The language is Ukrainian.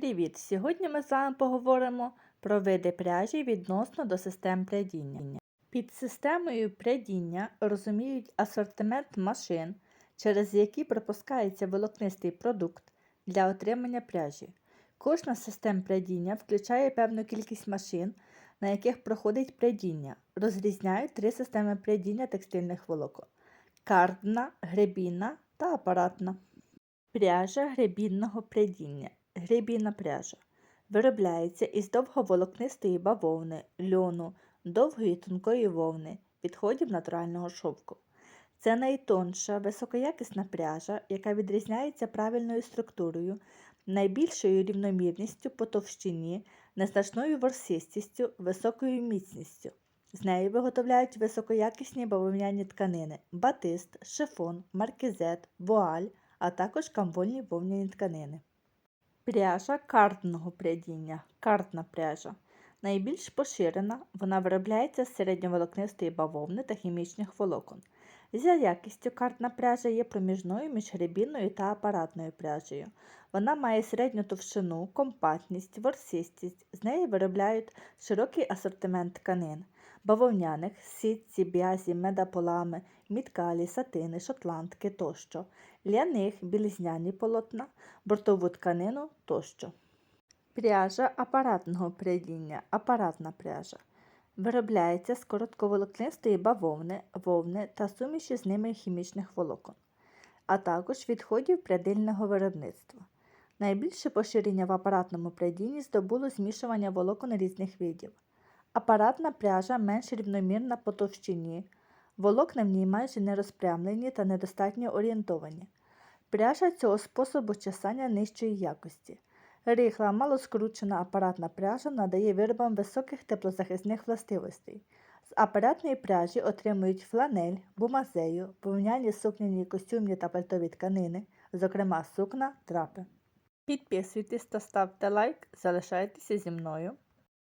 Привіт! Сьогодні ми з вами поговоримо про види пряжі відносно до систем прядіння. Під системою прядіння розуміють асортимент машин, через які пропускається волокнистий продукт для отримання пряжі. Кожна з систем прядіння включає певну кількість машин, на яких проходить прядіння. Розрізняють три системи прядіння текстильних волокон: кардна, гребінна та апаратна. Пряжа гребінного прядіння. Гребінна пряжа. Виробляється із довговолокнистої бавовни, льону, довгої тонкої вовни, відходів натурального шовку. Це найтонша, високоякісна пряжа, яка відрізняється правильною структурою, найбільшою рівномірністю по товщині, незначною ворсистістю, високою міцністю. З неї виготовляють високоякісні бавовняні тканини, батист, шифон, маркізет, вуаль, а також камвольні вовняні тканини. Пряжа картного прядіння. Картна пряжа. Найбільш поширена, вона виробляється з середньоволокнистої бавовни та хімічних волокон. За якістю картна пряжа є проміжною між гребінною та апаратною пряжею. Вона має середню товщину, компактність, ворсистість. З неї виробляють широкий асортимент тканин бавовняних, сітці, бязі, медаполами, міткалі, сатини, шотландки тощо, ляних, білізняні полотна, бортову тканину тощо. Пряжа апаратного прядіння. Апаратна пряжа. Виробляється з коротковолокнистої бавовни, вовни та суміші з ними хімічних волокон, а також відходів прядильного виробництва. Найбільше поширення в апаратному прядінні здобуло змішування волокон різних видів. Апаратна пряжа менш рівномірна по товщині, волокна в ній майже не розпрямлені та недостатньо орієнтовані. Пряжа цього способу чесання нижчої якості. Рихла, малоскручена апаратна пряжа надає виробам високих теплозахисних властивостей. З апаратної пряжі отримують фланель, бумазею, вовняні сукняні костюмні та пальтові тканини, зокрема сукна, трапи. Підписуйтесь та ставте лайк, залишайтеся зі мною.